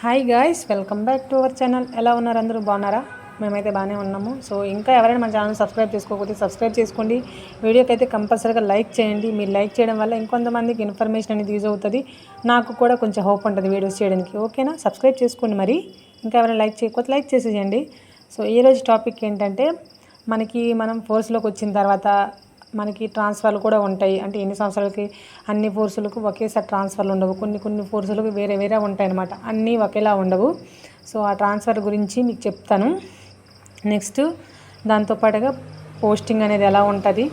Hi guys welcome back to our channel ఎలా ఉన్నారు అందరూ? బాగున్నారా? మేమైతే బాగానే ఉన్నాము. సో ఇంకా ఎవరైనా మన ఛానల్ సబ్స్క్రైబ్ చేసుకోకపోతే సబ్స్క్రైబ్ చేసుకోండి. వీడియోకి అయితే కంపల్సరీగా లైక్ చేయండి. మీరు లైక్ చేయడం వల్ల ఇంకొంతమందికి ఇన్ఫర్మేషన్ అనేది యూజ్ అవుతుంది. నాకు కూడా కొంచెం హోప్ ఉంటుంది వీడియోస్ చేయడానికి. ఓకేనా సబ్స్క్రైబ్ చేసుకోండి మరి. ఇంకా ఎవరైనా లైక్ చేయకపోతే లైక్ చేసేయండి సో ఈరోజు టాపిక్ ఏంటంటే మనకి మనం ఫోర్స్లోకి వచ్చిన తర్వాత మనకి ట్రాన్స్ఫర్లు కూడా ఉంటాయి. అంటే ఎన్ని సంవత్సరాలకి అన్ని ఫోర్సులకు ఒకేసారి ట్రాన్స్ఫర్లు ఉండవు. కొన్ని కొన్ని ఫోర్సులకు వేరే వేరే ఉంటాయి అన్నమాట అన్నీ ఒకేలా ఉండవు. సో ఆ ట్రాన్స్ఫర్ గురించి మీకు చెప్తాను. నెక్స్ట్ దాంతోపాటుగా పోస్టింగ్ అనేది ఎలా ఉంటుంది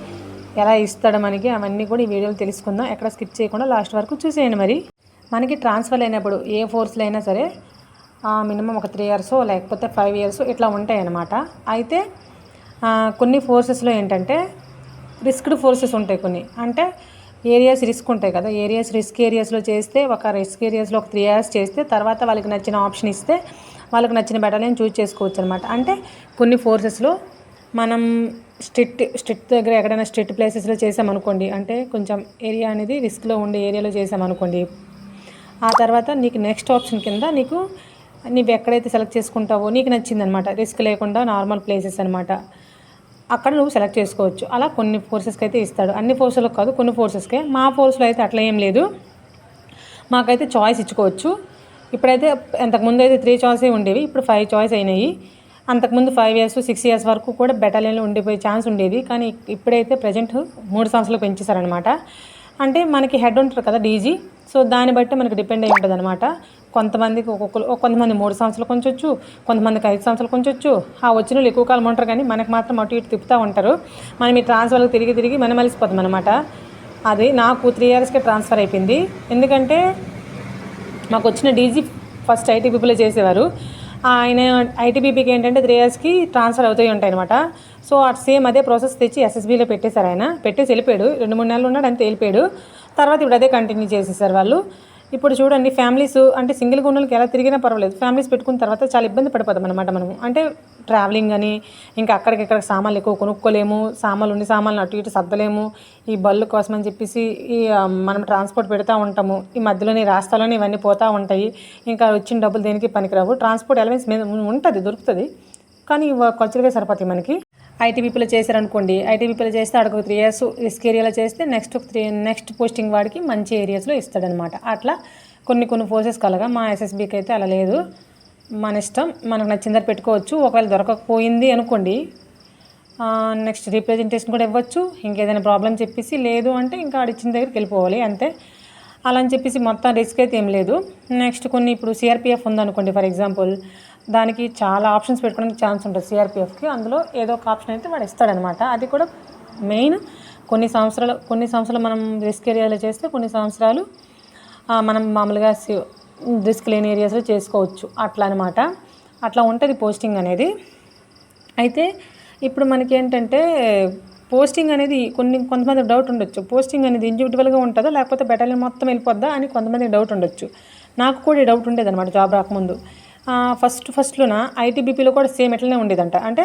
ఎలా ఇస్తాడు మనకి అవన్నీ కూడా ఈ వీడియోలు తెలుసుకుందాం. ఎక్కడ స్కిప్ చేయకుండా లాస్ట్ వరకు చూసేయండి మరి. మనకి ట్రాన్స్ఫర్ అయినప్పుడు ఏ ఫోర్స్లో అయినా సరే మినిమం ఒక త్రీ ఇయర్స్ లేకపోతే ఫైవ్ ఇయర్స్ ఇట్లా ఉంటాయి అన్నమాట అయితే కొన్ని ఫోర్సెస్లో ఏంటంటే రిస్క్డ్ ఫోర్సెస్ ఉంటాయి కొన్ని. అంటే ఏరియాస్ రిస్క్ ఉంటాయి కదా. ఏరియాస్ రిస్క్ ఏరియాస్లో చేస్తే ఒక రిస్క్ ఏరియాస్లో ఒక త్రీ ఇయర్స్ చేస్తే తర్వాత వాళ్ళకి నచ్చిన ఆప్షన్ ఇస్తే వాళ్ళకి నచ్చిన బెటాలియన్ చూజ్ చేసుకోవచ్చు అనమాట అంటే కొన్ని ఫోర్సెస్లో మనం స్ట్రిక్ట్ స్ట్రిక్ట్ దగ్గర ఎక్కడైనా స్ట్రిక్ట్ ప్లేసెస్లో చేసామనుకోండి అంటే కొంచెం ఏరియా అనేది రిస్క్లో ఉండే ఏరియాలో చేసామనుకోండి ఆ తర్వాత నీకు నెక్స్ట్ ఆప్షన్ కింద నీకు నువ్వు ఎక్కడైతే సెలెక్ట్ చేసుకుంటావో నీకు నచ్చిందనమాట రిస్క్ లేకుండా నార్మల్ ప్లేసెస్ అనమాట అక్కడ నువ్వు సెలెక్ట్ చేసుకోవచ్చు. అలా కొన్ని ఫోర్సెస్కి అయితే ఇస్తాడు. అన్ని ఫోర్సులకు కాదు కొన్ని ఫోర్సెస్కే మా ఫోర్స్లో అయితే అట్లా ఏం లేదు. మాకైతే చాయిస్ ఇచ్చుకోవచ్చు. ఇప్పుడైతే ఇంతకుముందు అయితే త్రీ చాయిసే ఉండేవి. ఇప్పుడు ఫైవ్ చాయిస్ అయినాయి. అంతకుముందు ఫైవ్ ఇయర్స్ సిక్స్ ఇయర్స్ వరకు కూడా బెటాలియన్లో ఉండిపోయే ఛాన్స్ ఉండేది. కానీ ఇప్పుడైతే ప్రజెంట్ మూడు సంవత్సరాలు పెంచేశారనమాట అంటే మనకి హెడ్ ఉంటారు కదా డీజీ సో దాన్ని బట్టి మనకి డిపెండ్ అయి ఉంటుంది అనమాట కొంతమందికి ఒక్కొక్కరు కొంతమంది మూడు సంవత్సరాలు కొంచొచ్చు కొంతమందికి ఐదు సంవత్సరాలు కొంచొచ్చు. ఆ వచ్చిన వాళ్ళు ఎక్కువ కాలం ఉంటారు కానీ మనకి మాత్రం అటు ఇటు తిప్పుతూ ఉంటారు. మనం ఈ ట్రాన్స్ఫర్కి తిరిగి తిరిగి మనం మలిసిపోతాం అనమాట అది నాకు త్రీ ఇయర్స్కే ట్రాన్స్ఫర్ అయిపోయింది. ఎందుకంటే మాకు వచ్చిన డీజీ ఫస్ట్ ఐటీబీపీలో చేసేవారు. ఆయన ఐటీబీపీకి ఏంటంటే త్రీ ఇయర్స్కి ట్రాన్స్ఫర్ అవుతాయి ఉంటాయి అనమాట సో అటు సేమ్ అదే ప్రాసెస్ తెచ్చి ఎస్ఎస్బీలో పెట్టేశారు ఆయన. పెట్టేసి వెళ్ళిపోయాడు. రెండు మూడు నెలలు ఉన్నాడు అంతే వెళ్ళిపోయాడు. తర్వాత ఇప్పుడు అదే కంటిన్యూ చేసేసారు వాళ్ళు. ఇప్పుడు చూడండి ఫ్యామిలీస్ అంటే సింగిల్గా ఉన్న ఎలా తిరిగినా పర్వాలేదు. ఫ్యామిలీస్ పెట్టుకున్న తర్వాత చాలా ఇబ్బంది పడిపోతాం అనమాట మనము. అంటే ట్రావెలింగ్ అని ఇంకా అక్కడికి సామాన్లు ఎక్కువ కొనుక్కోలేము సామాన్లు ఉండి సామాన్లు అటు ఇటు సర్దలేము ఈ బళ్ళు కోసం అని చెప్పేసి ఈ మనం ట్రాన్స్పోర్ట్ పెడతా ఉంటాము. ఈ మధ్యలోనే రాస్తాలోనే ఇవన్నీ పోతూ ఉంటాయి. ఇంకా వచ్చిన డబ్బులు దేనికి పనికిరావు. ట్రాన్స్పోర్ట్ ఎలవెన్స్ మీద ఉంటుంది దొరుకుతుంది. కానీ ఖర్చులుగా సరిపోతాయి మనకి. ఐటీబీపీలో చేశారనుకోండి ఐటీబీపీలో చేస్తే అక్కడ త్రీ ఇయర్స్ రిస్క్ ఏరియాలో చేస్తే నెక్స్ట్ త్రీ నెక్స్ట్ పోస్టింగ్ వాడికి మంచి ఏరియాస్లో ఇస్తాడనమాట అట్లా కొన్ని కొన్ని ఫోర్సెస్ కలగా మా ఎస్ఎస్బీకి అయితే అలా లేదు. మన ఇష్టం మనకు నచ్చిందని పెట్టుకోవచ్చు. ఒకవేళ దొరకకపోయింది అనుకోండి నెక్స్ట్ రీప్రజెంటేషన్ కూడా ఇవ్వచ్చు. ఇంకేదైనా ప్రాబ్లం చెప్పేసి లేదు అంటే ఇంకా ఆడ ఇచ్చిన దగ్గరికి వెళ్ళిపోవాలి అంతే. అలా అని చెప్పేసి మొత్తం రిస్క్ అయితే ఏం లేదు. నెక్స్ట్ కొన్ని ఇప్పుడు సిఆర్పిఎఫ్ ఉందనుకోండి ఫర్ ఎగ్జాంపుల్ దానికి చాలా ఆప్షన్స్ పెట్టుకోవడానికి ఛాన్స్ ఉంటుంది సిఆర్పిఎఫ్కి అందులో ఏదో ఒక ఆప్షన్ అయితే వాడు ఇస్తాడనమాట అది కూడా మెయిన్. కొన్ని సంవత్సరాలు కొన్ని సంవత్సరాలు మనం రిస్క్ ఏరియాలో చేస్తే కొన్ని సంవత్సరాలు మనం మామూలుగా రిస్క్ లేని ఏరియాస్లో చేసుకోవచ్చు. అట్లా అనమాట. అట్లా ఉంటుంది పోస్టింగ్ అనేది. అయితే ఇప్పుడు మనకి ఏంటంటే పోస్టింగ్ అనేది కొన్ని కొంతమంది డౌట్ ఉండొచ్చు. పోస్టింగ్ అనేది ఇండివిజువల్గా ఉంటుందా లేకపోతే బెటాలియన్ మొత్తం వెళ్ళిపోద్దా అని కొంతమందికి డౌట్ ఉండొచ్చు. నాకు కూడా డౌట్ ఉండేదన్నమాట జాబ్ రాకముందు. ఫస్ట్ ఫస్ట్లోన ఐటీబీపీలో కూడా సేమ్ ఎట్లనే ఉండేదంట. అంటే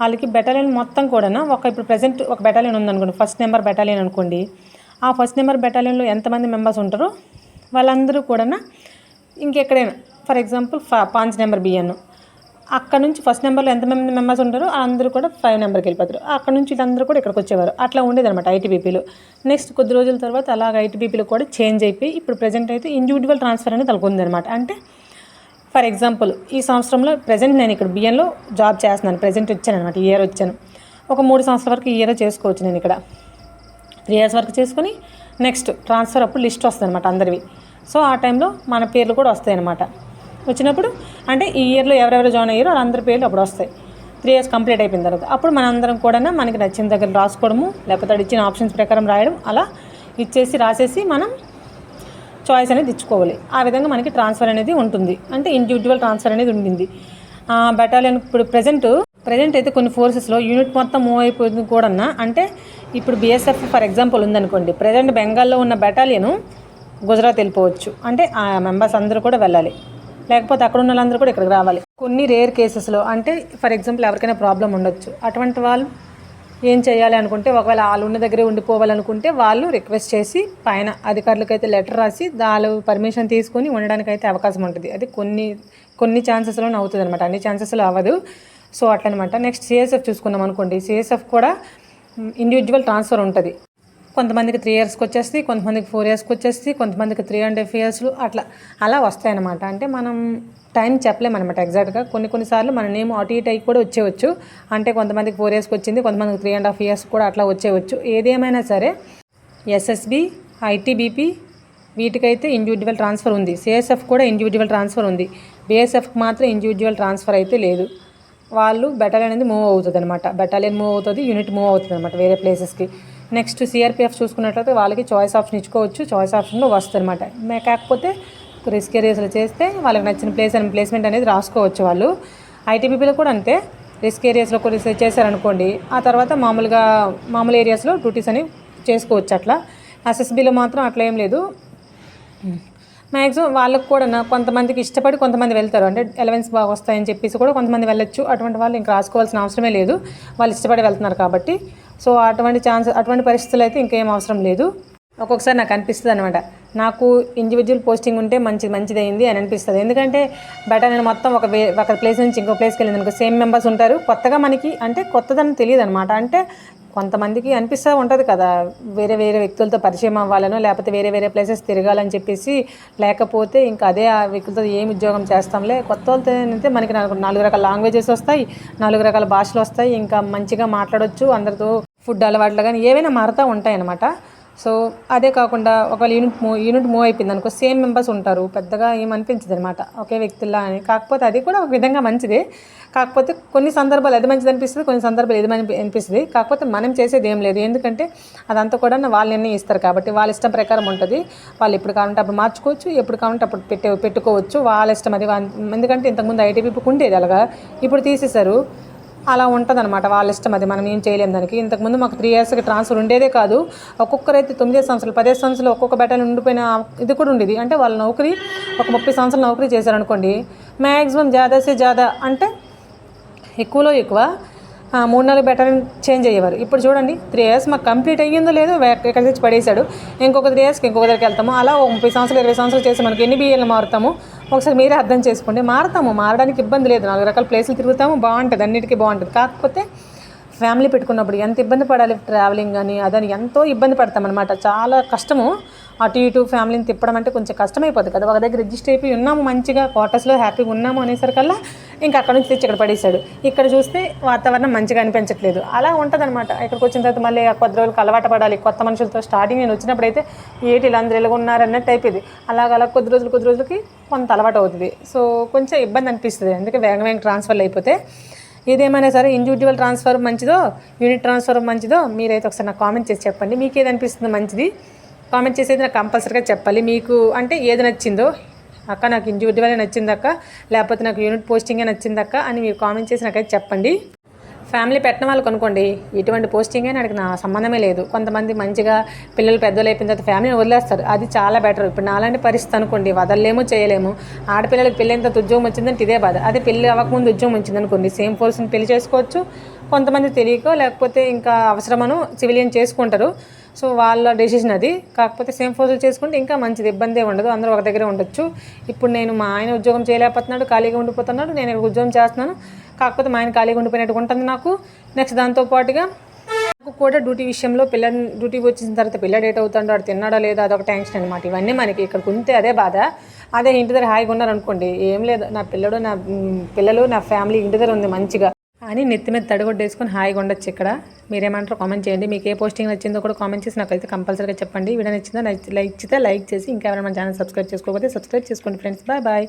వాళ్ళకి బెటాలియన్ మొత్తం కూడా ఒక ఇప్పుడు ప్రజెంట్ ఒక బెటాలియన్ ఉందనుకోండి ఫస్ట్ నెంబర్ బెటాలియన్ అనుకోండి. ఆ ఫస్ట్ నెంబర్ బెటాలియన్లో ఎంతమంది మెంబర్స్ ఉంటారో? వాళ్ళందరూ కూడా ఇంకెక్కడైనా. ఫర్ ఎగ్జాంపుల్ ఫా పాంచ్ నెంబర్ బిఎన్ అక్కడ నుంచి ఫస్ట్ నెంబర్లో ఎంతమంది మెంబర్స్ ఉంటారో అందరూ కూడా ఫైవ్ నెంబర్కి వెళ్ళిపోతారు. అక్కడ నుంచి వీళ్ళందరూ కూడా ఇక్కడికి వచ్చేవారు. అట్లా ఉండేదన్నమాట ఐటీబీపీలు ఐటీబీపీలో నెక్స్ట్ కొద్ది రోజుల తర్వాత అలాగ ఐటీబీపీలో కూడా చేంజ్ అయిపోయి ఇప్పుడు ప్రజెంట్ అయితే ఇండివిజువల్ ట్రాన్స్ఫర్ అనేది తలకొందనమాట అనమాట అంటే ఫర్ ఎగ్జాంపుల్ ఈ సంవత్సరంలో ప్రజెంట్ నేను ఇక్కడ బిఎన్లో జాబ్ చేస్తున్నాను. ప్రజెంట్ వచ్చాను అనమాట ఇయర్ వచ్చాను. ఒక మూడు సంవత్సరాల వరకు ఈ ఇయర్ చేసుకోవచ్చు నేను ఇక్కడ. త్రీ ఇయర్స్ వరకు చేసుకుని నెక్స్ట్ ట్రాన్స్ఫర్ అప్పుడు లిస్ట్ వస్తుంది అనమాట అందరివి. సో ఆ టైంలో మన పేర్లు కూడా వస్తాయి అనమాట వచ్చినప్పుడు అంటే ఈ ఇయర్లో ఎవరెవరు జాయిన్ అయ్యారో వాళ్ళందరి పేర్లు అప్పుడు వస్తాయి. త్రీ ఇయర్స్ కంప్లీట్ అయిపోయిన తర్వాత. అప్పుడు మన అందరం కూడా మనకి నచ్చిన దగ్గర రాసుకోవడము లేకపోతే ఇచ్చిన ఆప్షన్స్ ప్రకారం రాయడం అలా ఇచ్చేసి రాసేసి మనం చాయిస్ అనేది ఇచ్చుకోవాలి. ఆ విధంగా మనకి ట్రాన్స్ఫర్ అనేది ఉంటుంది. అంటే ఇండివిజువల్ ట్రాన్స్ఫర్ అనేది ఉండింది. బెటాలియన్ ఇప్పుడు ప్రజెంట్ ప్రజెంట్ అయితే కొన్ని ఫోర్సెస్లో యూనిట్ మొత్తం మూవ్ అయిపోయింది కూడా అంటే ఇప్పుడు బీఎస్ఎఫ్ ఫర్ ఎగ్జాంపుల్ ఉందనుకోండి. ప్రజెంట్ బెంగాల్లో ఉన్న బెటాలియన్ గుజరాత్ వెళ్ళిపోవచ్చు. అంటే ఆ మెంబర్స్ అందరూ కూడా వెళ్ళాలి. లేకపోతే అక్కడ ఉన్న వాళ్ళందరూ కూడా ఇక్కడికి రావాలి. కొన్ని రేర్ కేసెస్లో అంటే ఫర్ ఎగ్జాంపుల్ ఎవరికైనా ప్రాబ్లం ఉండొచ్చు. అటువంటి వాళ్ళు ఏం చేయాలి అనుకుంటే ఒకవేళ వాళ్ళు ఉన్న దగ్గరే ఉండిపోవాలనుకుంటే వాళ్ళు రిక్వెస్ట్ చేసి పైన అధికారులకైతే లెటర్ రాసి వాళ్ళు పర్మిషన్ తీసుకొని ఉండడానికి అయితే అవకాశం ఉంటుంది. అది కొన్ని కొన్ని ఛాన్సెస్లోనే అవుతుంది అనమాట అన్ని ఛాన్సెస్లో అవ్వదు. సో అట్లనమాట. నెక్స్ట్ సిఎస్ఎఫ్ చూసుకున్నాం అనుకోండి. సిఎస్ఎఫ్ కూడా ఇండివిజువల్ ట్రాన్స్ఫర్ ఉంటుంది. కొంతమందికి త్రీ ఇయర్స్కి వచ్చేసి కొంతమందికి ఫోర్ ఇయర్స్కి వచ్చేసి కొంతమందికి త్రీ అండ్ హాఫ్ ఇయర్స్లు అట్లా అలా వస్తాయన్నమాట. అంటే మనం టైం చెప్పలేమన్నమాట ఎగ్జాక్ట్గా కొన్ని కొన్నిసార్లు మన నేమ్ అటు ఇటు అయి కూడా వచ్చేవచ్చు అంటే కొంతమందికి ఫోర్ ఇయర్స్కి వచ్చింది కొంతమందికి త్రీ అండ్ హాఫ్ ఇయర్స్ కూడా అట్లా వచ్చేవచ్చు ఏదేమైనా సరే ఎస్ఎస్బి ఐటీబీపీ వీటికైతే ఇండివిజువల్ ట్రాన్స్ఫర్ ఉంది. సిఎస్ఎఫ్ కూడా ఇండివిజువల్ ట్రాన్స్ఫర్ ఉంది. బీఎస్ఎఫ్కి మాత్రం ఇండివిజువల్ ట్రాన్స్ఫర్ అయితే లేదు. వాళ్ళు బెటాలియన్ అనేది మూవ్ అవుతుంది అనమాట బెటాలియన్ మూవ్ అవుతుంది యూనిట్ మూవ్ అవుతుంది అనమాట వేరే ప్లేసెస్కి నెక్స్ట్ సిఆర్పిఎఫ్ చూసుకున్నట్లయితే వాళ్ళకి చాయిస్ ఆప్షన్ ఇచ్చుకోవచ్చు. చాయిస్ ఆప్షన్లో వస్తుంది అనమాట కాకపోతే రిస్క్ ఏరియాస్లో చేస్తే వాళ్ళకి నచ్చిన ప్లేస్ అని ప్లేస్మెంట్ అనేది రాసుకోవచ్చు వాళ్ళు. ఐటీబీపీలో కూడా అంతే. రిస్క్ ఏరియాస్లో కొన్ని చేశారనుకోండి ఆ తర్వాత మామూలుగా మామూలు ఏరియాస్లో డ్యూటీస్ అని చేసుకోవచ్చు అట్లా. ఎస్ఎస్బీలో మాత్రం అట్లా ఏం లేదు. మ్యాక్సిమం వాళ్ళకు కూడా కొంతమందికి ఇష్టపడి కొంతమంది వెళ్తారు. అంటే ఎలవెన్స్ బాగా వస్తాయని చెప్పేసి కూడా కొంతమంది వెళ్ళొచ్చు. అటువంటి వాళ్ళు ఇంకా రాసుకోవాల్సిన అవసరమే లేదు. వాళ్ళు ఇష్టపడి వెళ్తున్నారు కాబట్టి. సో అటువంటి ఛాన్స్ అటువంటి పరిస్థితులు అయితే ఇంకేం అవసరం లేదు. ఒక్కొక్కసారి నాకు అనిపిస్తుంది అనమాట నాకు ఇండివిజువల్ పోస్టింగ్ ఉంటే మంచి మంచిదైంది అని అనిపిస్తుంది. ఎందుకంటే బెటర్ నేను మొత్తం ఒక ఒక ప్లేస్ నుంచి ఇంకో ప్లేస్కి వెళ్ళింది అనుకో సేమ్ మెంబర్స్ ఉంటారు. కొత్తగా మనకి అంటే కొత్తదని తెలియదు అనమాట అంటే కొంతమందికి అనిపిస్తూ ఉంటుంది కదా వేరే వేరే వ్యక్తులతో పరిచయం అవ్వాలనో లేకపోతే వేరే వేరే ప్లేసెస్ తిరగాలని చెప్పేసి లేకపోతే ఇంకా అదే ఆ వ్యక్తులతో ఏం ఉద్యోగం చేస్తాంలే. కొత్త వాళ్ళతో అయితే మనకి నాలుగు నాలుగు రకాల లాంగ్వేజెస్ వస్తాయి నాలుగు రకాల భాషలు వస్తాయి ఇంకా మంచిగా మాట్లాడవచ్చు అందరితో ఫుడ్ అలవాట్లు కానీ ఏవైనా మారుతూ ఉంటాయి అన్నమాట సో అదే కాకుండా ఒకవేళ యూనిట్ మూవ్ యూనిట్ మూవ్ అయిపోయింది అనుకో సేమ్ మెంబర్స్ ఉంటారు. పెద్దగా ఏమనిపించదు అనమాట ఒకే వ్యక్తుల్లా అని. కాకపోతే అది కూడా ఒక విధంగా మంచిదే. కాకపోతే కొన్ని సందర్భాలు అది మంచిది అనిపిస్తుంది కొన్ని సందర్భాలు ఇది మంచి అనిపిస్తుంది. కాకపోతే మనం చేసేది ఏం లేదు. ఎందుకంటే అదంతా కూడా వాళ్ళు నిర్ణయిస్తారు కాబట్టి వాళ్ళ ఇష్టం ప్రకారం ఉంటుంది. వాళ్ళు ఎప్పుడు కావాలంటే అప్పుడు మార్చుకోవచ్చు ఎప్పుడు కావాలంటే అప్పుడు పెట్టే పెట్టుకోవచ్చు. వాళ్ళ ఇష్టం అది ఎందుకంటే ఇంతకుముందు ఐటీపీకి ఉండేది అలాగా. ఇప్పుడు తీసేశారు. అలా ఉంటుంది అనమాట వాళ్ళ ఇష్టం అది. మనం ఏం చేయలేము దానికి. ఇంతకుముందు మాకు త్రీ ఇయర్స్కి ట్రాన్స్ఫర్ ఉండేదే కాదు. ఒక్కొక్కరైతే తొమ్మిది సంవత్సరాలు పదిహేను సంవత్సరాలు ఒక్కొక్క బెటాలియన్ ఉండిపోయిన ఇది కూడా ఉండేది. అంటే వాళ్ళ నౌకరీ ఒక ముప్పై సంవత్సరాలు నౌకరీ చేశారనుకోండి మ్యాక్సిమం జాదాసే జాదా అంటే ఎక్కువలో ఎక్కువ మూడు నాలుగు బెటాలియన్ చేంజ్ అయ్యేవారు. ఇప్పుడు చూడండి త్రీ ఇయర్స్ మాకు కంప్లీట్ అయ్యిందో లేదో ఎక్కడి నుంచి పడేశాడు. ఇంకొక త్రీ ఇయర్స్కి ఇంకొక దగ్గరికి వెళ్తాము. అలా ఒక ముప్పై సంవత్సరాలు ఇరవై సంవత్సరాలు చేసి మనకి ఎన్ని బిఏలు మారుతాము? ఒకసారి మీరే అర్థం చేసుకోండి. మారతాము మారడానికి ఇబ్బంది లేదు. నాలుగు రకాల ప్లేసులు తిరుగుతాము బాగుంటుంది అన్నిటికీ బాగుంటుంది. కాకపోతే ఫ్యామిలీ పెట్టుకున్నప్పుడు ఎంత ఇబ్బంది పడాలి ట్రావెలింగ్ కానీ అదని ఎంతో ఇబ్బంది పడతామన్నమాట. చాలా కష్టము. అటు ఇటు ఫ్యామిలీని తిప్పడం అంటే కొంచెం కష్టమైపోతుంది కదా. ఒక దగ్గర రిజిస్టర్ అయిపోయి ఉన్నాము మంచిగా క్వార్టర్స్లో హ్యాపీగా ఉన్నాము అనేసరికల్లా ఇంకా అక్కడ నుంచి తెచ్చి ఇక్కడ పడేశాడు. ఇక్కడ చూస్తే వాతావరణం మంచిగా అనిపించట్లేదు. అలా ఉంటుందన్నమాట. ఇక్కడికి వచ్చిన తర్వాత మళ్ళీ కొద్ది రోజులకు అలవాటు పడాలి. కొత్త మనుషులతో స్టార్టింగ్ నేను వచ్చినప్పుడు అయితే ఏటి ఇలా అందరూ ఎలాగ ఉన్నారన్నట్టు అయిపోయింది. అలాగ అలా కొద్ది రోజులు కొద్ది రోజులకి కొంత అలవాటు అవుతుంది. సో కొంచెం ఇబ్బంది అనిపిస్తుంది. అందుకే వేగం వేగం ట్రాన్స్ఫర్లు అయిపోతే. ఏదేమైనా సరే ఇండివిజువల్ ట్రాన్స్ఫర్ మంచిదో యూనిట్ ట్రాన్స్ఫర్ మంచిదో మీరైతే ఒకసారి నాకు కామెంట్ చేసి చెప్పండి. మీకు ఏది అనిపిస్తుంది మంచిది? కామెంట్ చేసేది నాకు కంపల్సరీగా చెప్పాలి. మీకు అంటే ఏది నచ్చిందో అక్క నాకు ఇండివిజువల్ నచ్చిందక్క లేకపోతే నాకు యూనిట్ పోస్టింగే నచ్చిందక్క అని మీరు కామెంట్ చేసి నాకైతే చెప్పండి. ఫ్యామిలీ పెట్టిన వాళ్ళకి కొనుక్కోండి. ఎటువంటి పోస్టింగ్ నాకు నా సంబంధమే లేదు. కొంతమంది మంచిగా పిల్లలు పెద్దలు అయిపోయిన తర్వాత ఫ్యామిలీని వదిలేస్తారు. అది చాలా బెటర్. ఇప్పుడు నాలాంటి పరిస్థితి అనుకోండి. వదలలేము చేయలేము. ఆడపిల్లలకి పెళ్ళైన తర్వాత ఉద్యోగం వచ్చిందంటే ఇదే బాధ. అదే పెళ్ళి అవ్వకముందు ఉద్యోగం వచ్చింది అనుకోండి. సేమ్ ఫోర్స్ని పెళ్ళి చేసుకోవచ్చు. కొంతమంది తెలియకో లేకపోతే ఇంకా అవసరమను సివిలియన్ చేసుకుంటారు. సో వాళ్ళ డెసిషన్ అది. కాకపోతే సేమ్ ఫోర్స్లో చేసుకుంటే ఇంకా మంచిది. ఇబ్బంది ఉండదు. అందరూ ఒక దగ్గరే ఉండొచ్చు. ఇప్పుడు నేను మా ఆయన ఉద్యోగం చేయలేకపోతున్నాడు ఖాళీగా ఉండిపోతున్నాడు నేను ఉద్యోగం చేస్తున్నాను. కాకపోతే మా ఆయన ఖాళీగా ఉండిపోయినట్టు ఉంటుంది నాకు. నెక్స్ట్ దాంతో పాటుగా నాకు కూడా డ్యూటీ విషయంలో పిల్ల డ్యూటీ వచ్చిన తర్వాత పిల్ల డేట్ అవుతాడు వాడు తిన్నాడా లేదా అదొక టెన్షన్ అనమాట ఇవన్నీ మనకి ఇక్కడ ఉంటే అదే బాధ. అదే ఇంటి దగ్గర హాయిగా ఉన్నారనుకోండి ఏం లేదు. నా పిల్లడు నా పిల్లలు నా ఫ్యామిలీ ఇంటి దగ్గర ఉంది మంచిగా. అని నెత్తి మీద తడిగొడ్డేసుకొని హాయిగా ఉండొచ్చు ఇక్కడ. మీరేమంటారు కామెంట్ చేయండి. మీకు ఏ పోస్టింగ్ నచ్చిందో కూడా కామెంట్ చేసి నాకైతే కంపల్సరీగా చెప్పండి. వీడియో నచ్చిందో లైక్ చేస్తే లైక్ చేసి ఇంకా ఎవరైనా మన ఛానల్ సబ్స్క్రైబ్ చేసుకోకపోతే సబ్స్క్రైబ్ చేసుకోండి ఫ్రెండ్స్ బాయ్ బాయ్